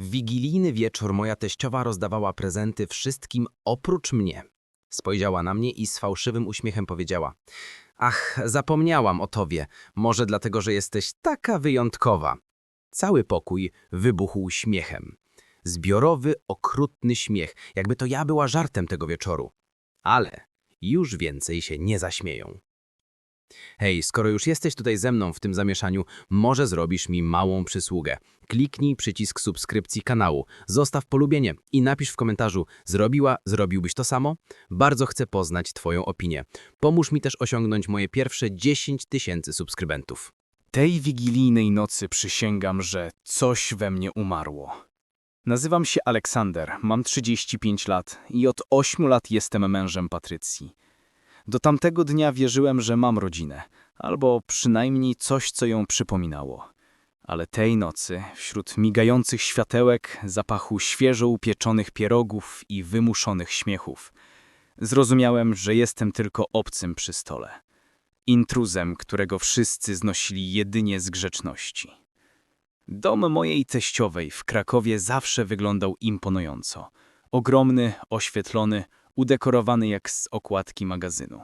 W wigilijny wieczór moja teściowa rozdawała prezenty wszystkim oprócz mnie. Spojrzała na mnie i z fałszywym uśmiechem powiedziała: Ach, zapomniałam o tobie, może dlatego, że jesteś taka wyjątkowa. Cały pokój wybuchł śmiechem. Zbiorowy, okrutny śmiech, jakby to ja była żartem tego wieczoru. Ale już więcej się nie zaśmieją. Hej, skoro już jesteś tutaj ze mną w tym zamieszaniu, może zrobisz mi małą przysługę. Kliknij przycisk subskrypcji kanału, zostaw polubienie i napisz w komentarzu zrobiła, zrobiłbyś to samo? Bardzo chcę poznać Twoją opinię. Pomóż mi też osiągnąć moje pierwsze 10 tysięcy subskrybentów. Tej wigilijnej nocy przysięgam, że coś we mnie umarło. Nazywam się Aleksander, mam 35 lat i od 8 lat jestem mężem Patrycji. Do tamtego dnia wierzyłem, że mam rodzinę, albo przynajmniej coś, co ją przypominało. Ale tej nocy, wśród migających światełek, zapachu świeżo upieczonych pierogów i wymuszonych śmiechów, zrozumiałem, że jestem tylko obcym przy stole. Intruzem, którego wszyscy znosili jedynie z grzeczności. Dom mojej teściowej w Krakowie zawsze wyglądał imponująco. Ogromny, oświetlony, udekorowany jak z okładki magazynu.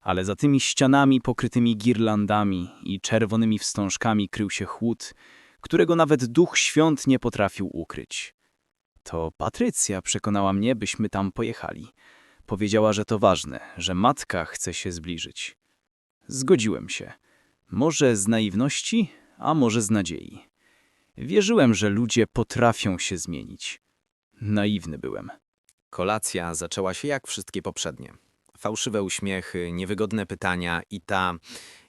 Ale za tymi ścianami pokrytymi girlandami i czerwonymi wstążkami krył się chłód, którego nawet duch świąt nie potrafił ukryć. To Patrycja przekonała mnie, byśmy tam pojechali. Powiedziała, że to ważne, że matka chce się zbliżyć. Zgodziłem się. Może z naiwności, a może z nadziei. Wierzyłem, że ludzie potrafią się zmienić. Naiwny byłem. Kolacja zaczęła się jak wszystkie poprzednie. Fałszywe uśmiechy, niewygodne pytania i ta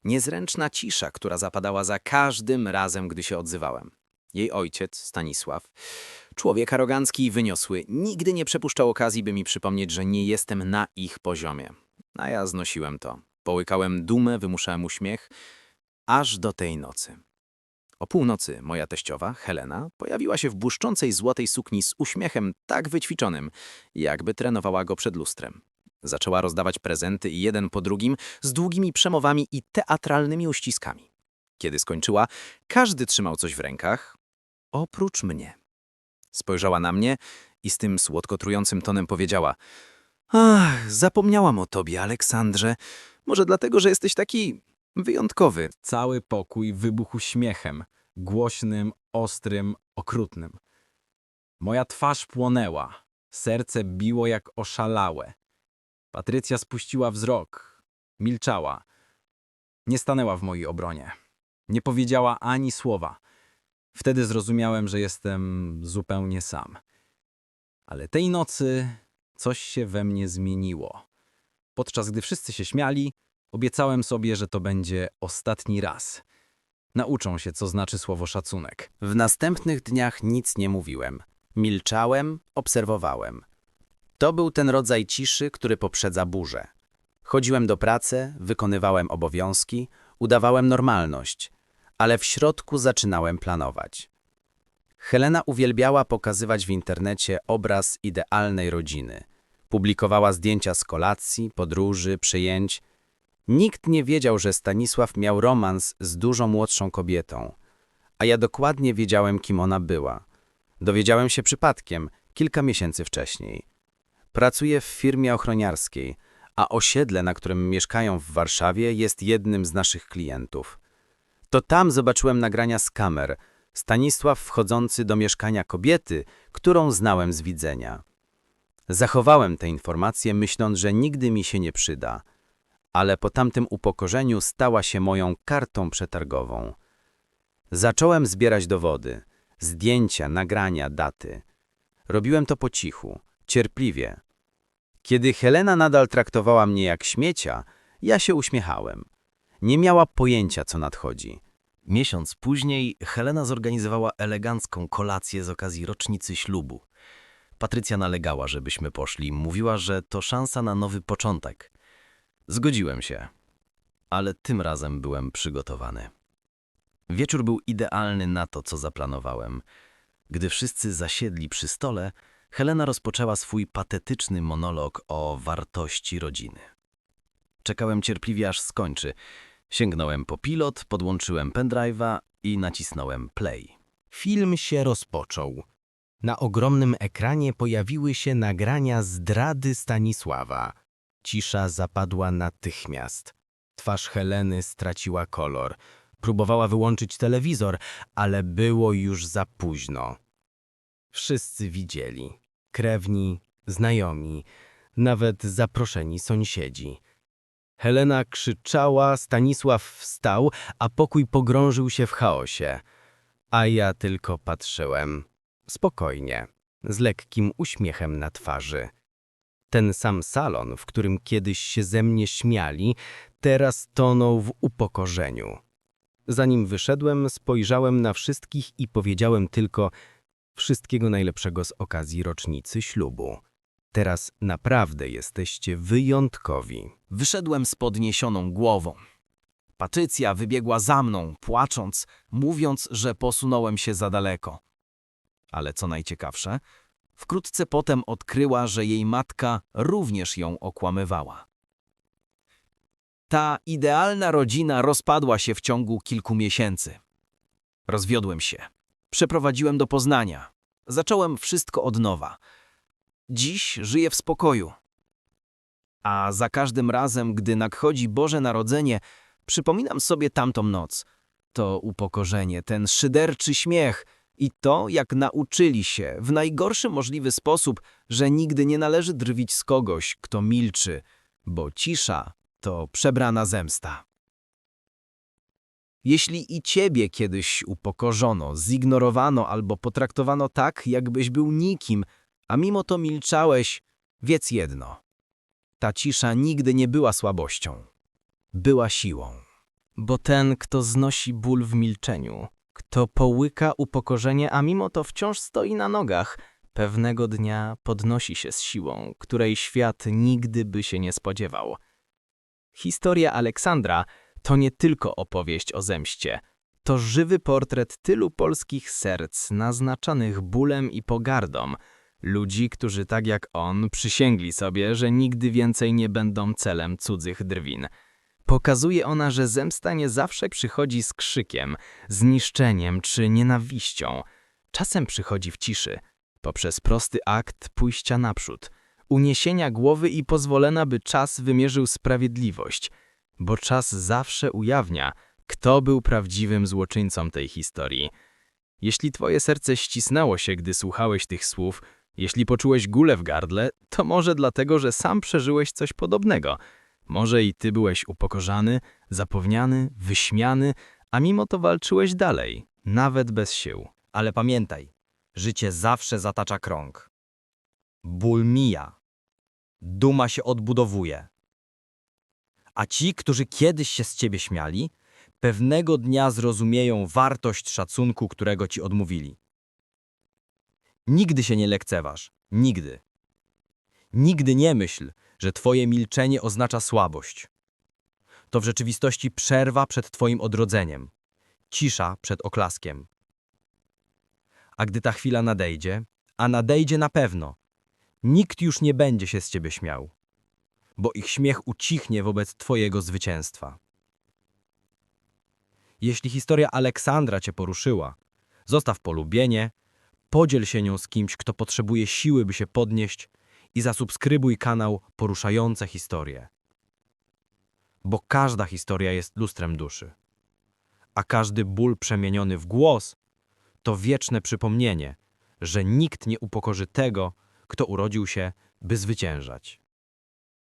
niezręczna cisza, która zapadała za każdym razem, gdy się odzywałem. Jej ojciec, Stanisław, człowiek arogancki i wyniosły, nigdy nie przepuszczał okazji, by mi przypomnieć, że nie jestem na ich poziomie. A ja znosiłem to. Połykałem dumę, wymuszałem uśmiech, aż do tej nocy. O północy moja teściowa, Helena, pojawiła się w błyszczącej złotej sukni z uśmiechem tak wyćwiczonym, jakby trenowała go przed lustrem. Zaczęła rozdawać prezenty jeden po drugim z długimi przemowami i teatralnymi uściskami. Kiedy skończyła, każdy trzymał coś w rękach, oprócz mnie. Spojrzała na mnie i z tym słodko-trującym tonem powiedziała Ach, zapomniałam o tobie, Aleksandrze. Może dlatego, że jesteś taki wyjątkowy. Cały pokój wybuchł śmiechem, głośnym, ostrym, okrutnym. Moja twarz płonęła, serce biło jak oszalałe. Patrycja spuściła wzrok, milczała. Nie stanęła w mojej obronie. Nie powiedziała ani słowa. Wtedy zrozumiałem, że jestem zupełnie sam. Ale tej nocy coś się we mnie zmieniło. Podczas gdy wszyscy się śmiali, obiecałem sobie, że to będzie ostatni raz. Nauczą się, co znaczy słowo szacunek. W następnych dniach nic nie mówiłem. Milczałem, obserwowałem. To był ten rodzaj ciszy, który poprzedza burzę. Chodziłem do pracy, wykonywałem obowiązki, udawałem normalność, ale w środku zaczynałem planować. Helena uwielbiała pokazywać w internecie obraz idealnej rodziny. Publikowała zdjęcia z kolacji, podróży, przyjęć. Nikt nie wiedział, że Stanisław miał romans z dużo młodszą kobietą, a ja dokładnie wiedziałem, kim ona była. Dowiedziałem się przypadkiem, kilka miesięcy wcześniej. Pracuję w firmie ochroniarskiej, a osiedle, na którym mieszkają w Warszawie, jest jednym z naszych klientów. To tam zobaczyłem nagrania z kamer. Stanisław wchodzący do mieszkania kobiety, którą znałem z widzenia. Zachowałem te informacje, myśląc, że nigdy mi się nie przyda, ale po tamtym upokorzeniu stała się moją kartą przetargową. Zacząłem zbierać dowody, zdjęcia, nagrania, daty. Robiłem to po cichu, cierpliwie. Kiedy Helena nadal traktowała mnie jak śmiecia, ja się uśmiechałem. Nie miała pojęcia, co nadchodzi. Miesiąc później Helena zorganizowała elegancką kolację z okazji rocznicy ślubu. Patrycja nalegała, żebyśmy poszli. Mówiła, że to szansa na nowy początek. Zgodziłem się, ale tym razem byłem przygotowany. Wieczór był idealny na to, co zaplanowałem. Gdy wszyscy zasiedli przy stole, Helena rozpoczęła swój patetyczny monolog o wartości rodziny. Czekałem cierpliwie, aż skończy. Sięgnąłem po pilot, podłączyłem pendrive'a i nacisnąłem play. Film się rozpoczął. Na ogromnym ekranie pojawiły się nagrania zdrady Stanisława. Cisza zapadła natychmiast. Twarz Heleny straciła kolor. Próbowała wyłączyć telewizor, ale było już za późno. Wszyscy widzieli. Krewni, znajomi, nawet zaproszeni sąsiedzi. Helena krzyczała, Stanisław wstał, a pokój pogrążył się w chaosie. A ja tylko patrzyłem. Spokojnie, z lekkim uśmiechem na twarzy. Ten sam salon, w którym kiedyś się ze mnie śmiali, teraz tonął w upokorzeniu. Zanim wyszedłem, spojrzałem na wszystkich i powiedziałem tylko wszystkiego najlepszego z okazji rocznicy ślubu. Teraz naprawdę jesteście wyjątkowi. Wyszedłem z podniesioną głową. Patrycja wybiegła za mną, płacząc, mówiąc, że posunąłem się za daleko. Ale co najciekawsze, wkrótce potem odkryła, że jej matka również ją okłamywała. Ta idealna rodzina rozpadła się w ciągu kilku miesięcy. Rozwiodłem się. Przeprowadziłem do Poznania. Zacząłem wszystko od nowa. Dziś żyję w spokoju. A za każdym razem, gdy nadchodzi Boże Narodzenie, przypominam sobie tamtą noc. To upokorzenie, ten szyderczy śmiech i to, jak nauczyli się w najgorszy możliwy sposób, że nigdy nie należy drwić z kogoś, kto milczy, bo cisza to przebrana zemsta. Jeśli i ciebie kiedyś upokorzono, zignorowano albo potraktowano tak, jakbyś był nikim, a mimo to milczałeś, wiedz jedno. Ta cisza nigdy nie była słabością. Była siłą. Bo ten, kto znosi ból w milczeniu, kto połyka upokorzenie, a mimo to wciąż stoi na nogach, pewnego dnia podnosi się z siłą, której świat nigdy by się nie spodziewał. Historia Aleksandra to nie tylko opowieść o zemście. To żywy portret tylu polskich serc naznaczonych bólem i pogardą, ludzi, którzy tak jak on przysięgli sobie, że nigdy więcej nie będą celem cudzych drwin. Pokazuje ona, że zemsta nie zawsze przychodzi z krzykiem, zniszczeniem czy nienawiścią. Czasem przychodzi w ciszy, poprzez prosty akt pójścia naprzód, uniesienia głowy i pozwolenia, by czas wymierzył sprawiedliwość, bo czas zawsze ujawnia, kto był prawdziwym złoczyńcą tej historii. Jeśli twoje serce ścisnęło się, gdy słuchałeś tych słów, jeśli poczułeś gulę w gardle, to może dlatego, że sam przeżyłeś coś podobnego. Może i ty byłeś upokorzany, zapewniany, wyśmiany, a mimo to walczyłeś dalej, nawet bez sił. Ale pamiętaj, życie zawsze zatacza krąg. Ból mija. Duma się odbudowuje. A ci, którzy kiedyś się z ciebie śmiali, pewnego dnia zrozumieją wartość szacunku, którego ci odmówili. Nigdy się nie lekceważ. Nigdy. Nigdy nie myśl, że twoje milczenie oznacza słabość. To w rzeczywistości przerwa przed twoim odrodzeniem. Cisza przed oklaskiem. A gdy ta chwila nadejdzie, a nadejdzie na pewno, nikt już nie będzie się z ciebie śmiał, bo ich śmiech ucichnie wobec twojego zwycięstwa. Jeśli historia Aleksandra cię poruszyła, zostaw polubienie, podziel się nią z kimś, kto potrzebuje siły, by się podnieść i zasubskrybuj kanał Poruszające Historie. Bo każda historia jest lustrem duszy, a każdy ból przemieniony w głos to wieczne przypomnienie, że nikt nie upokorzy tego, kto urodził się, by zwyciężać.